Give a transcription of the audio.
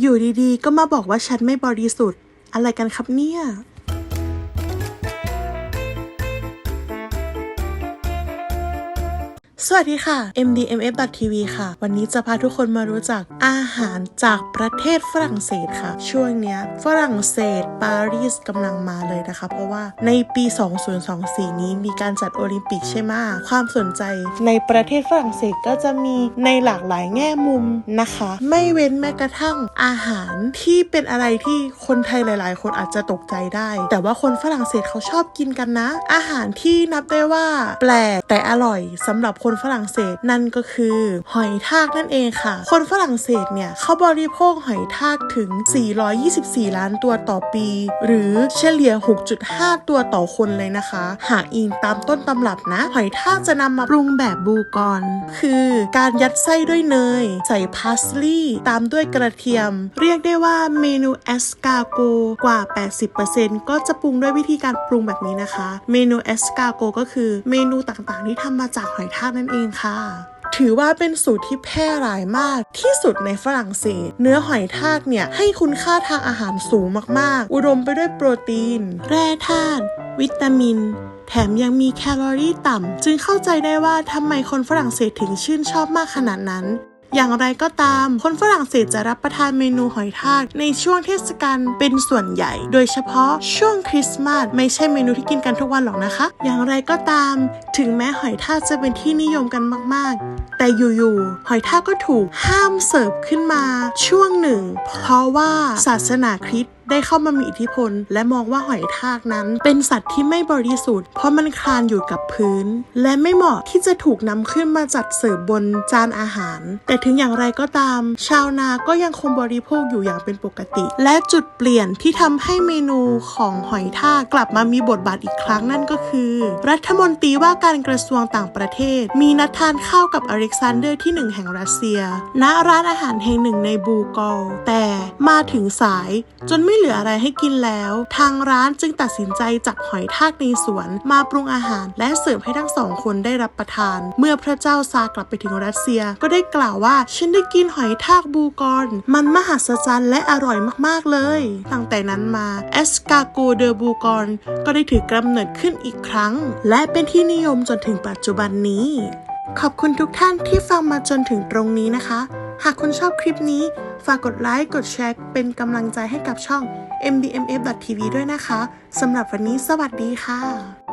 อยู่ดีๆ ก็มาบอกว่าฉันไม่บริสุทธิ์ อะไรกันครับเนี่ย สวัสดีค่ะ MDMF.tv ค่ะ วันนี้จะพาทุกคนมารู้จักอาหารจากประเทศฝรั่งเศสค่ะ ช่วงเนี้ยฝรั่งเศสปารีสกำลังมาเลยนะคะ เพราะว่าในปี 2024 นี้มีการจัดโอลิมปิกใช่ไหมความสนใจในประเทศฝรั่งเศสก็จะมีในหลากหลายแง่มุมนะคะ ไม่เว้นแม้กระทั่งอาหารที่เป็นอะไรที่คนไทยหลาย ๆ คนอาจจะตกใจได้ แต่ว่าคนฝรั่งเศสเขาชอบกินกันนะ อาหารที่นับได้ว่าแปลกแต่อร่อยสำหรับคนฝรั่งเศสนั่นก็คือ หอยทากนั่นเองค่ะ คนฝรั่งเศสเนี่ยเขาบริโภคหอยทากถึง 424 ล้านตัวต่อปี หรือเฉลี่ย 6.5 ตัวต่อคนเลยนะคะ หากอิงตามต้นตำรับนะ หอยทากจะนำมาปรุงแบบบูกอน คือการยัดไส้ด้วยเนย ใส่พาสลีย์ตามด้วยกระเทียม เรียกได้ว่าเมนูเอสกาโกกว่า 80%ก็จะปรุงด้วยวิธีการปรุงแบบนี้นะคะ เมนูเอสกาโกก็คือเมนูต่างๆ ที่ทำมาจากหอยทากนั่นเองค่ะถือว่าเป็นสูตรที่แพร่หลายมากที่สุดในฝรั่งเศส เนื้อหอยทากเนี่ยให้คุณค่าทางอาหารสูงมากๆ อุดมไปด้วยโปรตีน แร่ธาตุ วิตามิน แถมยังมีแคลอรี่ต่ำ จึงเข้าใจได้ว่าทำไมคนฝรั่งเศสถึงชื่นชอบมากขนาดนั้น อย่างไรก็ตาม คนฝรั่งเศสจะรับประทานเมนูหอยทากในช่วงเทศกาลเป็นส่วนใหญ่ โดยเฉพาะช่วงคริสต์มาสไม่ใช่เมนูที่กินกันทุกวันหรอกนะคะ อย่างไรก็ตาม ถึงแม้หอยทากจะเป็นที่นิยมกันมาก ๆ แต่อยู่ๆหอยทากก็ถูกห้ามเสิร์ฟขึ้นมาช่วงหนึ่ง เพราะว่าศาสนาคริสต์ได้เข้ามามีอิทธิพล และมองว่าหอยทากนั้น เป็นสัตว์ที่ไม่บริสุทธิ์เพราะมันคลานอยู่กับพื้น และไม่เหมาะที่จะถูกนำขึ้นมาจัดเสิร์ฟบนจานอาหาร แต่ถึงอย่างไรก็ตาม ชาวนาก็ยังคงบริโภคอยู่อย่างเป็นปกติ และจุดเปลี่ยนที่ทำให้เมนูของหอยทากกลับมามีบทบาทอีกครั้งนั่นก็คือ รัฐมนตรีว่าการการะทรวงต่างประเทศ มีนัดทานข้าวกับอเล็กซานเดอร์ที่หนึ่งแห่งรัสเซีย ณร้านอาหารแห่งหนึ่งในบูกอลแต่มาถึงสายจนไม่เหลืออะไรให้กินแล้ว ทางร้านจึงตัดสินใจจับหอยทากในสวน มาปรุงอาหารและเสิร์ฟให้ทั้งสองคนได้รับประทาน เมื่อพระเจ้าซากลับไปถึงรัสเซีย ก็ได้กล่าวว่าฉันได้กินหอยทากบูกอนมันมหัศจรรย์และอร่อยมากๆเลย ตั้งแต่นั้นมาเอสกาโกเดอบูกอนก็ได้ถือกำเนิดขึ้นอีกครั้ง และเป็นที่นิยมจนถึงปัจจุบันนี้ ขอบคุณทุกท่านที่ฟังมาจนถึงตรงนี้นะคะ หากคุณชอบคลิปนี้ ฝากกดไลค์ กดแชร์ เป็นกำลังใจให้กับช่อง mdmf.tv ด้วยนะคะ สำหรับวันนี้สวัสดีค่ะ